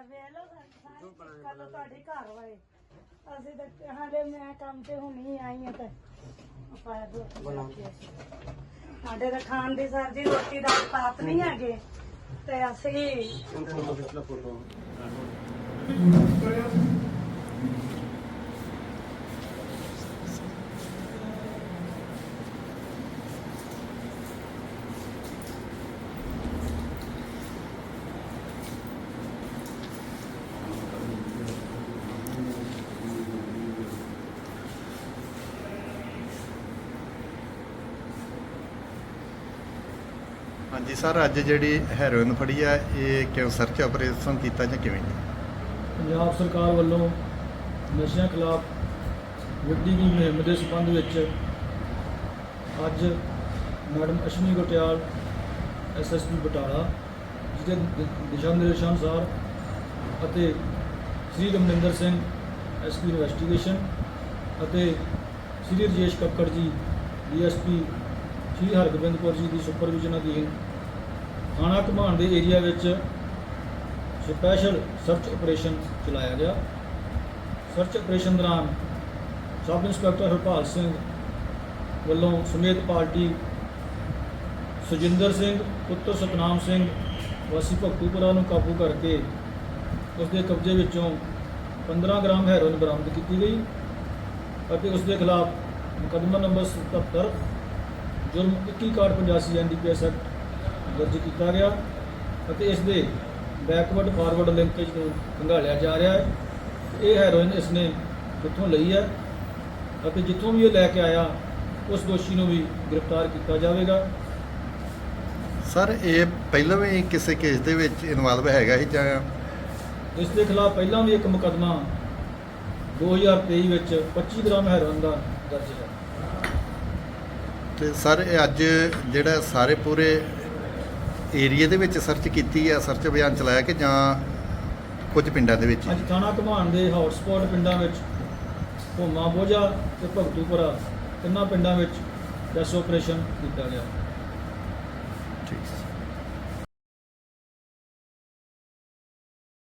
ਵੇਖ ਲਓ ਸਾਡੀ ਕੱਲ ਤੁਹਾਡੇ ਘਰ ਵਾਏ ਅਸੀਂ ਤਾਂ ਹਾਲੇ ਮੈਂ ਕੰਮ ਤੇ ਹੁਣੀ ਆਈ ਹਾਂ ਤੇ ਆਪਾਂ ਰੋਟੀ ਸਾਡੇ ਤਾਂ ਖਾਣ ਦੀ ਸਰ ਜੀ ਰੋਟੀ ਦਾ ਪਾਪ ਨਹੀਂ ਹੈਗੇ। ਤੇ ਅਸੀਂ ਹਾਂਜੀ, ਸਰ, ਅੱਜ ਜਿਹੜੀ ਹੈਰੋਇਨ ਫੜੀ ਆ, ਇਹ ਕਿਉਂ ਸਰਚ ਆਪਰੇਸ਼ਨ ਕੀਤਾ ਜਾਂ ਕਿਵੇਂ? ਪੰਜਾਬ ਸਰਕਾਰ ਵੱਲੋਂ ਨਸ਼ਿਆਂ ਖਿਲਾਫ ਵਿੱਢੀ ਦੀ ਮੁਹਿੰਮ ਦੇ ਸੰਬੰਧ ਵਿੱਚ ਅੱਜ ਮੈਡਮ ਅਸ਼ਵਨੀ ਗੋਟਿਆਲ ਐਸਐਸਪੀ ਬਟਾਲਾ, ਜਿਹਦੇ ਦਿਸ਼ਾ ਨਿਰਦੇਸ਼ਾਂ ਅਨੁਸਾਰ ਅਤੇ ਸ੍ਰੀ ਰਮਨਿੰਦਰ ਸਿੰਘ ਐਸਪੀ ਇਨਵੈਸਟੀਗੇਸ਼ਨ ਅਤੇ ਸ੍ਰੀ ਰਜੇਸ਼ ਕੱਕੜ ਜੀ ਡੀਐਸਪੀ ਸ੍ਰੀ ਹਰਗੋਬਿੰਦ ਕੌਰ ਜੀ ਦੀ ਸੁਪਰਵਿਜ਼ਨ ਅਧੀਨ ਥਾਣਾ ਘਮਾਣ ਦੇ ਏਰੀਆ ਵਿੱਚ ਸਪੈਸ਼ਲ ਸਰਚ ਆਪਰੇਸ਼ਨ ਚਲਾਇਆ ਗਿਆ। ਸਰਚ ਆਪਰੇਸ਼ਨ ਦੌਰਾਨ ਸਬ ਇੰਸਪੈਕਟਰ ਹਰਪਾਲ ਸਿੰਘ ਵੱਲੋਂ ਸਮੇਤ ਪਾਰਟੀ ਸੁਜਿੰਦਰ ਸਿੰਘ, ਪੁੱਤਰ ਸਤਨਾਮ ਸਿੰਘ, ਵਾਸੀ ਭਗਤੂਪੁਰਾ ਨੂੰ ਕਾਬੂ ਕਰਕੇ ਉਸ ਦੇ ਕਬਜ਼ੇ ਵਿੱਚੋਂ 15 ਗ੍ਰਾਮ ਹੈਰੋਇਨ ਬਰਾਮਦ ਕੀਤੀ ਗਈ ਅਤੇ ਉਸ ਦੇ ਖਿਲਾਫ ਮੁਕੱਦਮਾ ਨੰਬਰ 77 ਜੁਰਮ 2185 ਐਨਡੀਪੀਐਸ ਐਕਟ ਦਰਜ ਕੀਤਾ ਗਿਆ ਅਤੇ ਇਸ ਦੇ ਬੈਕਵਰਡ ਫਾਰਵਰਡ ਲਿੰਕੇਜ ਨੂੰ ਖੰਗਾਲਿਆ ਜਾ ਰਿਹਾ ਹੈ। ਇਹ ਹੈਰੋਇਨ ਇਸ ਨੇ ਕਿੱਥੋਂ ਲਈ ਹੈ ਅਤੇ ਜਿੱਥੋਂ ਵੀ ਇਹ ਲੈ ਕੇ ਆਇਆ ਉਸ ਦੋਸ਼ੀ ਨੂੰ ਵੀ ਗ੍ਰਿਫਤਾਰ ਕੀਤਾ ਜਾਵੇਗਾ। ਸਰ ਇਹ ਪਹਿਲਾਂ ਵੀ ਕਿਸੇ ਕੇਸ ਦੇ ਵਿੱਚ ਇਨਵੋਲਵ ਹੈਗਾ ਸੀ ਜਾਂ ਇਸ ਦੇ ਖਿਲਾਫ ਪਹਿਲਾਂ ਵੀ ਇੱਕ ਮੁਕੱਦਮਾ 2023 ਵਿੱਚ 25 ਗ੍ਰਾਮ ਹੈਰੋਇਨ ਦਾ ਦਰਜ ਹੈ। ਤੇ ਸਰ ਇਹ ਅੱਜ ਜਿਹੜਾ ਸਾਰੇ ਪੂਰੇ ਏਰੀਆ ਦੇ ਵਿੱਚ ਸਰਚ ਕੀਤੀ ਆ ਸਰਚ ਅਭਿਆਨ ਚਲਾਇਆ ਕਿ ਜਾਂ ਕੁਝ ਪਿੰਡਾਂ ਦੇ ਵਿੱਚ? ਅੱਜ ਥਾਣਾ ਘਮਾਣ ਦੇ ਹੌਟਸਪੌਟ ਪਿੰਡਾਂ ਵਿੱਚ ਭੋਮਾ ਬੋਝਾ ਤੇ ਭਗਤੂਪੁਰਾ ਤਿੰਨਾਂ ਪਿੰਡਾਂ ਵਿੱਚ ਡੈਸ ਆਪਰੇਸ਼ਨ ਕੀਤਾ ਗਿਆ ਠੀਕ